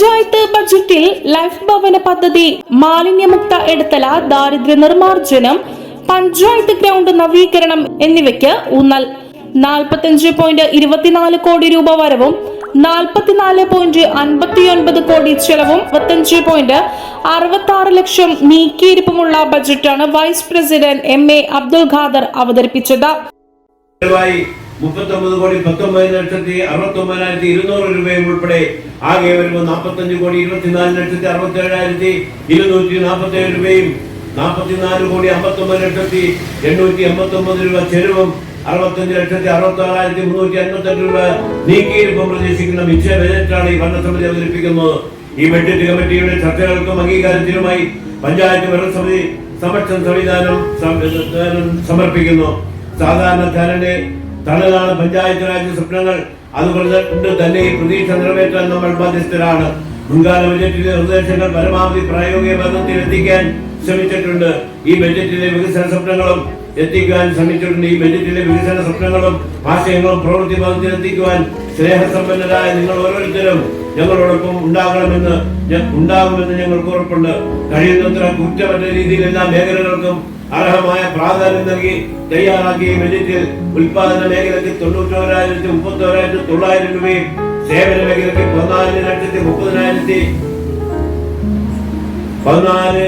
പഞ്ചായത്ത് ബജറ്റിൽ ലൈഫ് ഭവന പദ്ധതി മാലിന്യമുക്ത എടുത്തല ദാരിദ്ര്യ നിർമ്മാർജനം പഞ്ചായത്ത് ഗ്രൗണ്ട് നവീകരണം എന്നിവയ്ക്ക് ഊന്നൽ. നാൽപ്പത്തിയഞ്ച് പോയിന്റ് ഇരുപത്തിനാല് കോടി രൂപ വരവും നാൽപ്പത്തിനാല് പോയിന്റ് അൻപത്തിയൊൻപത് കോടി ചെലവും മുപ്പത്തഞ്ച് പോയിന്റ് അറുപത്തി ആറ് ലക്ഷം നീക്കിയിരിപ്പുമുള്ള ബജറ്റാണ് vice president M A Abdul Khader അവതരിപ്പിച്ചത്. മുപ്പത്തൊമ്പത് കോടി പത്തൊമ്പത് ലക്ഷത്തി അറുപത്തി ഒമ്പതിനായിരത്തി ഇരുന്നൂറ് രൂപയും ഉൾപ്പെടെ ആകെ വരുമ്പോൾ നാൽപ്പത്തഞ്ച് കോടി ഇരുപത്തിനാല് ലക്ഷത്തി അറുപത്തി ഏഴായിരത്തി ഇരുന്നൂറ്റി നാൽപ്പത്തി ഏഴ് രൂപയും നാൽപ്പത്തിനാല് കോടി അമ്പത്തി ഒമ്പത് ലക്ഷത്തി എണ്ണൂറ്റി എൺപത്തി ഒമ്പത് രൂപ ചെലവും അറുപത്തഞ്ച് ലക്ഷത്തി അറുപത്തി ആറായിരത്തി മുന്നൂറ്റി അൻപത്തെട്ട് രൂപ നീക്കിയിരിപ്പം പ്രതീക്ഷിക്കുന്ന മിച്ച ബജറ്റാണ് ഈ ഭരണസമിതി അവതരിപ്പിക്കുന്നത് ഈ ബഡ്ജറ്റ് കമ്മിറ്റിയുടെ ചർച്ചകൾക്കും അംഗീകാരത്തിനുമായി പഞ്ചായത്ത് ഭരണസമിതി സമക്ഷം സംവിധാനം സമർപ്പിക്കുന്നു. സാധാരണക്കാരന്റെ തണലാണ് പഞ്ചായത്ത് രാജ് സ്വപ്നങ്ങൾ അതുകൊണ്ട് തന്നെ ഈ പ്രതീക്ഷ നിറവേറ്റാൻ നമ്മൾ ബാധ്യസ്ഥരാണ്. മുൻകാല ബജറ്റിലെ നിർദ്ദേശങ്ങൾ പരമാവധി പ്രായോഗിക ബന്ധത്തിൽ എത്തിക്കാൻ ശ്രമിച്ചിട്ടുണ്ട്. ഈ ബജറ്റിലെ വികസന സ്വപ്നങ്ങളും എത്തിക്കാൻ ശ്രമിച്ചിട്ടുണ്ട്. ഈ ബജറ്റിലെ വികസന സ്വപ്നങ്ങളും ആശയങ്ങളും പ്രവൃത്തി ബന്ധത്തിൽ എത്തിക്കുവാൻ സ്നേഹസമ്പന്നരായ നിങ്ങൾ ഓരോരുത്തരും ഞങ്ങളോടൊപ്പം ഉണ്ടാകണമെന്ന് ഉണ്ടാകുമെന്ന് ഞങ്ങൾക്ക് ഉറപ്പുണ്ട്. കഴിയുന്നത്ര കുറ്റമറ്റ രീതിയിൽ എല്ലാ മേഖലകൾക്കും അർഹമായ പ്രാധാന്യം നൽകി തയ്യാറാക്കിയ ബജറ്റിൽ ഉൽപാദന മേഖലയ്ക്ക് തൊണ്ണൂറ്റോരായിരത്തി മുപ്പത്തി ഓരായിരത്തി തൊള്ളായിരം രൂപയും സേവന മേഖലയ്ക്ക് പതിനാല് ലക്ഷത്തി മുപ്പതിനായിരത്തി പതിനാല്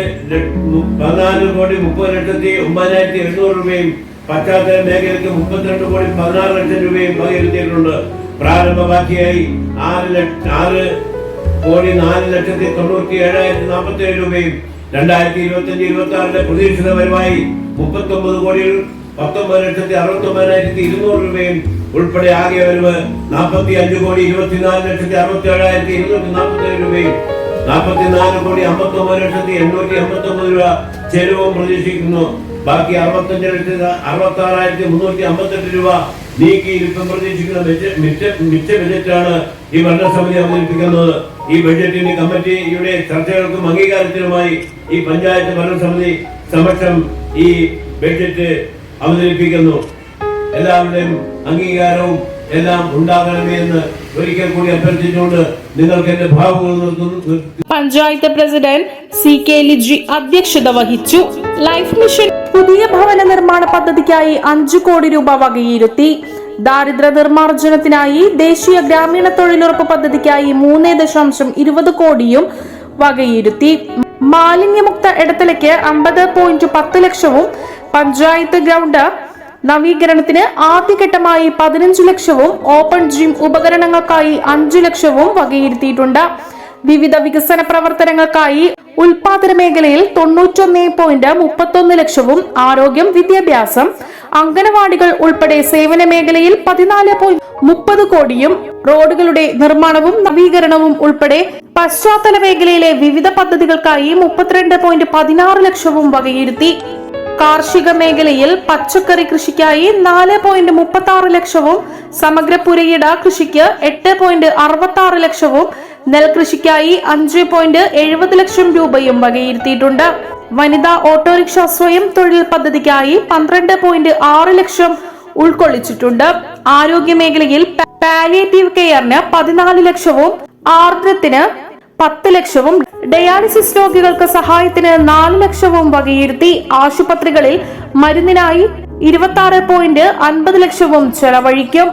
പതിനാല് കോടി മുപ്പത് ലക്ഷത്തി ഒമ്പതിനായിരത്തി എഴുന്നൂറ് രൂപയും പശ്ചാത്തല മേഖലയ്ക്ക് മുപ്പത്തിരണ്ട് കോടി പതിനാറ് ലക്ഷം രൂപയും വകയിരുത്തിയിട്ടുണ്ട്. പ്രാരംഭ ബാക്കിയായി ആറ് ലക്ഷ ആറ് കോടി നാല് ലക്ഷത്തി തൊണ്ണൂറ്റി ഏഴായിരത്തി നാൽപ്പത്തി ഏഴ് രൂപയും രണ്ടായിരത്തി ഇരുപത്തി അഞ്ച് ഇരുപത്തി ആറിലെ പ്രതീക്ഷിത വരുമായി മുപ്പത്തി ഒമ്പത് കോടി പത്തൊമ്പത് ലക്ഷത്തി അറുപത്തി ഒമ്പതിനായിരത്തി ഇരുന്നൂറ് രൂപയും ഉൾപ്പെടെ ആകെ വരുവ് നാൽപ്പത്തി അഞ്ച് കോടി ഇരുപത്തിനാല് ലക്ഷത്തി അറുപത്തി ഏഴായിരത്തി ഇരുന്നൂറ്റി നാൽപ്പത്തി ഏഴ് രൂപയും കോടി അമ്പത്തി ഒമ്പത് ലക്ഷത്തി എണ്ണൂറ്റി അമ്പത്തി ഒമ്പത് രൂപ ചെലവും പ്രതീക്ഷിക്കുന്നു. ബാക്കി അറുപത്തഞ്ച് ലക്ഷത്തി അറുപത്തി ആറായിരത്തി മുന്നൂറ്റി അമ്പത്തെട്ട് രൂപ നീക്കി ഇപ്പം പ്രതീക്ഷിക്കുന്ന മിച്ച- ബജറ്റാണ് ഈ ഭരണസമിതി അവതരിപ്പിക്കുന്നത്. ഈ ബജറ്റിന് കമ്മിറ്റിയുടെ ചർച്ചകൾക്കും അംഗീകാരത്തിനുമായി ഈ പഞ്ചായത്ത് ഭരണസമിതി സമക്ഷം ഈ ബഡ്ജറ്റ് അവതരിപ്പിക്കുന്നു. എല്ലാവരുടെയും അംഗീകാരവും എല്ലാം ഉണ്ടാകണമേ എന്ന് ഒരിക്കൽ കൂടി അഭ്യർത്ഥിച്ചുകൊണ്ട് നിങ്ങൾക്ക് എന്റെ ഭാവങ്ങൾ panchayat president C K Liji അധ്യക്ഷത വഹിച്ചു. ലൈഫ് മിഷൻ പുതിയ ഭവന നിർമ്മാണ പദ്ധതിക്കായി അഞ്ചു കോടി രൂപ വകയിരുത്തി. ദാരിദ്ര്യ നിർമ്മാർജനത്തിനായി ദേശീയ ഗ്രാമീണ തൊഴിലുറപ്പ് പദ്ധതിക്കായി മൂന്ന് ദശാംശം ഇരുപത് കോടിയും വകയിരുത്തി. മാലിന്യമുക്ത ഇടത്തിലേക്ക് അമ്പത് പോയിന്റ് പത്ത് ലക്ഷവും പഞ്ചായത്ത് ഗ്രൗണ്ട് നവീകരണത്തിന് ആദ്യഘട്ടമായി പതിനഞ്ച് ലക്ഷവും ഓപ്പൺ ജിം ഉപകരണങ്ങൾക്കായി അഞ്ചു ലക്ഷവും വകയിരുത്തിയിട്ടുണ്ട്. വിവിധ വികസന പ്രവർത്തനങ്ങൾക്കായി ഉൽപാദന മേഖലയിൽ തൊണ്ണൂറ്റൊന്ന് പോയിന്റ് മുപ്പത്തൊന്ന് ലക്ഷവും ആരോഗ്യം വിദ്യാഭ്യാസം അംഗനവാടികൾ ഉൾപ്പെടെ സേവന മേഖലയിൽ പതിനാല് പോയിന്റ് മുപ്പത് കോടിയും റോഡുകളുടെ നിർമ്മാണവും നവീകരണവും ഉൾപ്പെടെ പശ്ചാത്തല മേഖലയിലെ വിവിധ പദ്ധതികൾക്കായി മുപ്പത്തിരണ്ട് പോയിന്റ് പതിനാറ് ലക്ഷവും വകയിരുത്തി. കാർഷിക മേഖലയിൽ പച്ചക്കറി കൃഷിക്കായി നാല് പോയിന്റ് മുപ്പത്തി ആറ് ലക്ഷവും സമഗ്ര പുരയിട കൃഷിക്ക് എട്ട് പോയിന്റ് അറുപത്തി ആറ് ലക്ഷവും നെൽകൃഷിക്കായി അഞ്ച് പോയിന്റ് എഴുപത് ലക്ഷം രൂപയും വകയിരുത്തിയിട്ടുണ്ട്. വനിതാ ഓട്ടോറിക്ഷ സ്വയം തൊഴിൽ പദ്ധതിക്കായി പന്ത്രണ്ട് പോയിന്റ് ആറ് ലക്ഷം ഉൾക്കൊള്ളിച്ചിട്ടുണ്ട്. ആരോഗ്യ മേഖലയിൽ പാലിയേറ്റീവ് കെയറിന് പതിനാല് ലക്ഷവും ആർദ്രത്തിന് പത്ത് ലക്ഷവും ഡയാലിസിസ് രോഗികൾക്ക് സഹായത്തിന് നാല് ലക്ഷവും വകയിരുത്തി ആശുപത്രികളിൽ മരുന്നിനായി ഇരുപത്തി ആറ് പോയിന്റ് അൻപത് ലക്ഷവും ചെലവഴിക്കും.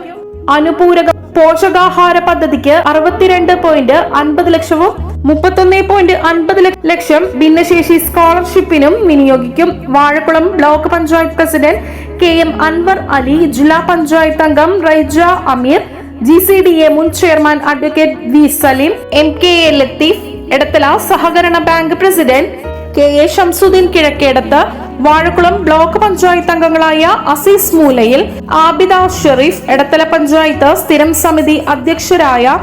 അനുപൂരക പോഷകാഹാര പദ്ധതിക്ക് അറുപത്തിരണ്ട് പോയിന്റ് അൻപത് ലക്ഷവും മുപ്പത്തൊന്ന് പോയിന്റ് അൻപത് ലക്ഷം ഭിന്നശേഷി സ്കോളർഷിപ്പിനും വിനിയോഗിക്കും. Vazhakulam block panchayat president K M Anwar Ali ജില്ലാ പഞ്ചായത്ത് അംഗം Raija Ameer G C D A മുൻ chairman advocate V Saleem M K A Latheef Edathala സഹകരണ bank president K A Shamsudheen Kizhakkedath Vazhakulam block panchayat അംഗങ്ങളായ അസീസ് മൂലയിൽ ആബിദ ഷെറീഫ് എടത്തല പഞ്ചായത്ത് സ്ഥിരം സമിതി അധ്യക്ഷരായ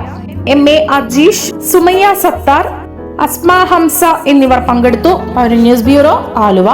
M A Ajeesh Sumayya Sathar Asma Hamsa എന്നിവർ പങ്കെടുത്തു. News bureau Aluva.